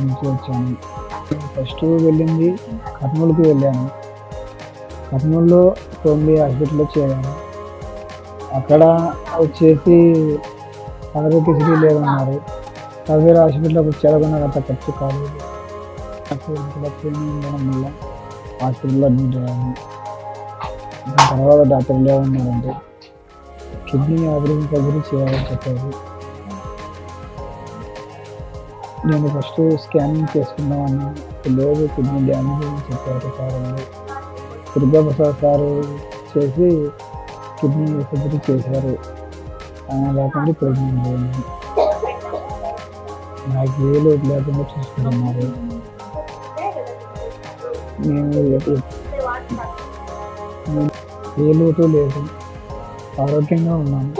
నుంచి వచ్చాను. ఫస్ట్ వెళ్ళింది కర్నూలుకి వెళ్ళాను. కర్నూలులో తొమ్మిది హాస్పిటల్లో చేరాను. అక్కడ వచ్చేసి ఆరోగ్యశ్రీ లేదన్నారు. ప్రైవేట్ హాస్పిటల్కి చేరకుండా అంత ఖర్చు కాలేదు. నాకు ఇక్కడ ట్రైనింగ్ ఉండడం వల్ల హాస్పిటల్లో అడ్మిట్ అయ్యాను. దాని తర్వాత డాక్టర్లు ఏమన్నారంటే కిడ్నీ ఆపరేషన్ సర్జరీ చేయాలని చెప్పారు. నేను ఫస్ట్ స్కానింగ్ చేసుకున్నామని లేదు కిడ్నీ డ్యామేజ్ అని చెప్పారు సార్ దుర్గా ప్రసాద్ సారు చేసి కిడ్నీ సర్జరీ చేశారు. లేకుండా ప్రెగ్నెంట్ అయింది నాకు ఏ లోటు లేకుండా చూసుకుంటున్నారు నేను నేను ఏ లోటు లేదు. ఆరోగ్యంగా ఉన్నాను.